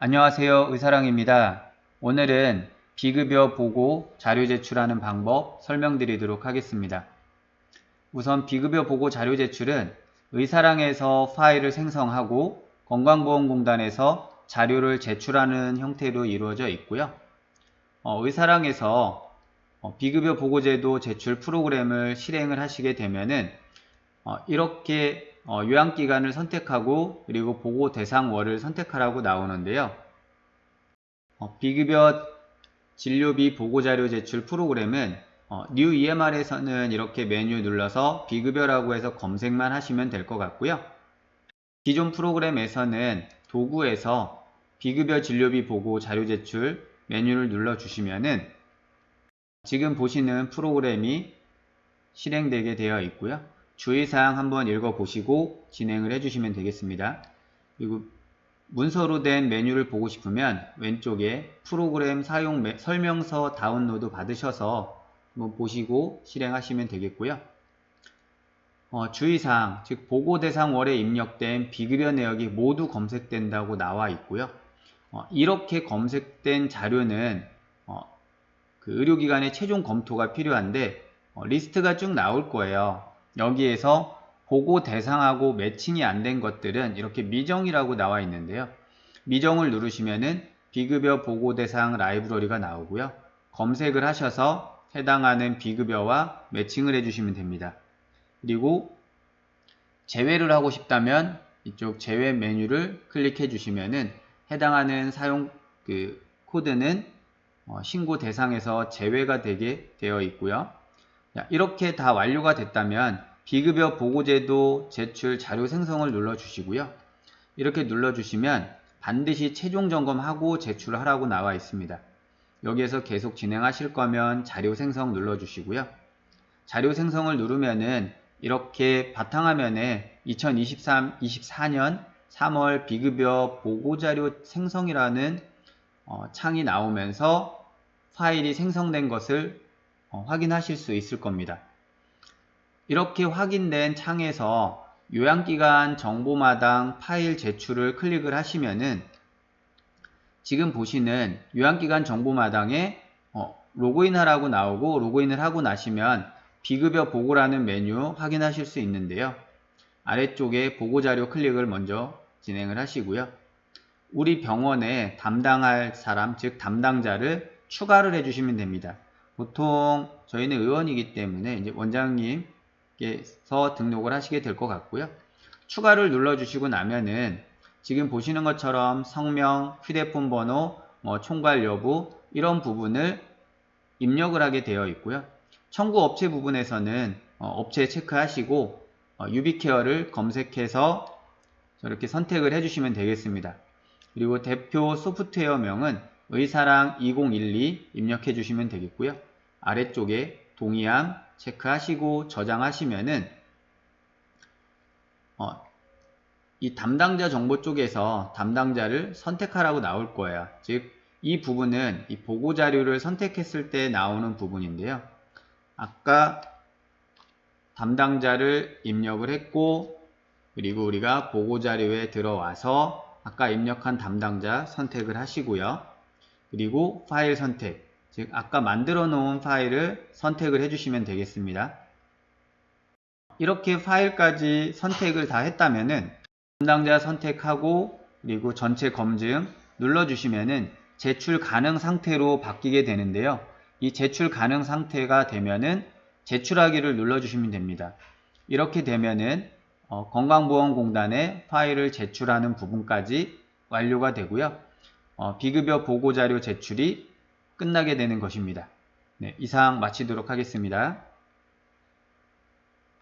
안녕하세요. 의사랑입니다. 오늘은 비급여 보고 자료 제출하는 방법 설명드리도록 하겠습니다. 우선 비급여 보고 자료 제출은 의사랑에서 파일을 생성하고 건강보험공단에서 자료를 제출하는 형태로 이루어져 있고요. 어, 의사랑에서 어, 비급여 보고제도 제출 프로그램을 실행을 하시게 되면은 어, 이렇게 어, 요양기간을 선택하고 그리고 보고 대상월을 선택하라고 나오는데요. 어, 비급여 진료비 보고자료 제출 프로그램은 어, New EMR에서는 이렇게 메뉴 눌러서 비급여라고 해서 검색만 하시면 될 것 같고요. 기존 프로그램에서는 도구에서 비급여 진료비 보고 자료 제출 메뉴를 눌러 주시면은 지금 보시는 프로그램이 실행되게 되어 있고요. 주의사항 한번 읽어보시고 진행을 해주시면 되겠습니다. 그리고 문서로 된 메뉴를 보고 싶으면 왼쪽에 프로그램 사용 매- 설명서 다운로드 받으셔서 한번 보시고 실행하시면 되겠고요. 어, 주의사항, 즉 보고 대상 월에 입력된 비급여 내역이 모두 검색된다고 나와 있고요. 어, 이렇게 검색된 자료는 어, 그 의료기관의 최종 검토가 필요한데 어, 리스트가 쭉 나올 거예요. 여기에서 보고 대상하고 매칭이 안 된 것들은 이렇게 미정이라고 나와 있는데요. 미정을 누르시면은 비급여 보고 대상 라이브러리가 나오고요. 검색을 하셔서 해당하는 비급여와 매칭을 해주시면 됩니다. 그리고 제외를 하고 싶다면 이쪽 제외 메뉴를 클릭해 주시면은 해당하는 사용 그 코드는 어, 신고 대상에서 제외가 되게 되어 있고요. 자, 이렇게 다 완료가 됐다면 비급여 보고제도 제출 자료 생성을 눌러 주시고요. 이렇게 눌러 주시면 반드시 최종 점검하고 제출하라고 나와 있습니다. 여기에서 계속 진행하실 거면 자료 생성 눌러 주시고요. 자료 생성을 누르면은 이렇게 바탕화면에 2023, 24년 3월 비급여 보고자료 생성이라는 어, 창이 나오면서 파일이 생성된 것을 어, 확인하실 수 있을 겁니다. 이렇게 확인된 창에서 요양기간 정보마당 파일 제출을 클릭을 하시면은 지금 보시는 요양기간 정보마당에 어, 로그인하라고 나오고 로그인을 하고 나시면 비급여 보고라는 메뉴 확인하실 수 있는데요. 아래쪽에 보고자료 클릭을 먼저 진행을 하시고요. 우리 병원에 담당할 사람, 즉 담당자를 추가를 해주시면 됩니다. 보통 저희는 의원이기 때문에 이제 원장님께서 등록을 하시게 될 것 같고요. 추가를 눌러주시고 나면은 지금 보시는 것처럼 성명, 휴대폰 번호, 뭐 총괄 여부 이런 부분을 입력을 하게 되어 있고요. 청구 업체 부분에서는 어, 업체 체크하시고 어, 유비케어를 검색해서 저렇게 선택을 해주시면 되겠습니다. 그리고 대표 소프트웨어명은 의사랑 2012 입력해 주시면 되겠고요. 아래쪽에 동의함 체크하시고 저장하시면은 어, 이 담당자 정보 쪽에서 담당자를 선택하라고 나올 거예요. 즉, 이 부분은 이 보고 자료를 선택했을 때 나오는 부분인데요. 아까 담당자를 입력을 했고, 그리고 우리가 보고 자료에 들어와서 아까 입력한 담당자 선택을 하시고요. 그리고 파일 선택, 즉 아까 만들어 놓은 파일을 선택을 해주시면 되겠습니다. 이렇게 파일까지 선택을 다 했다면은 담당자 선택하고 그리고 전체 검증 눌러주시면은 제출 가능 상태로 바뀌게 되는데요. 이 제출 가능 상태가 되면은 제출하기를 눌러주시면 됩니다. 이렇게 되면은 어, 건강보험공단에 파일을 제출하는 부분까지 완료가 되고요. 어, 비급여 보고자료 제출이 끝나게 되는 것입니다. 네, 이상 마치도록 하겠습니다.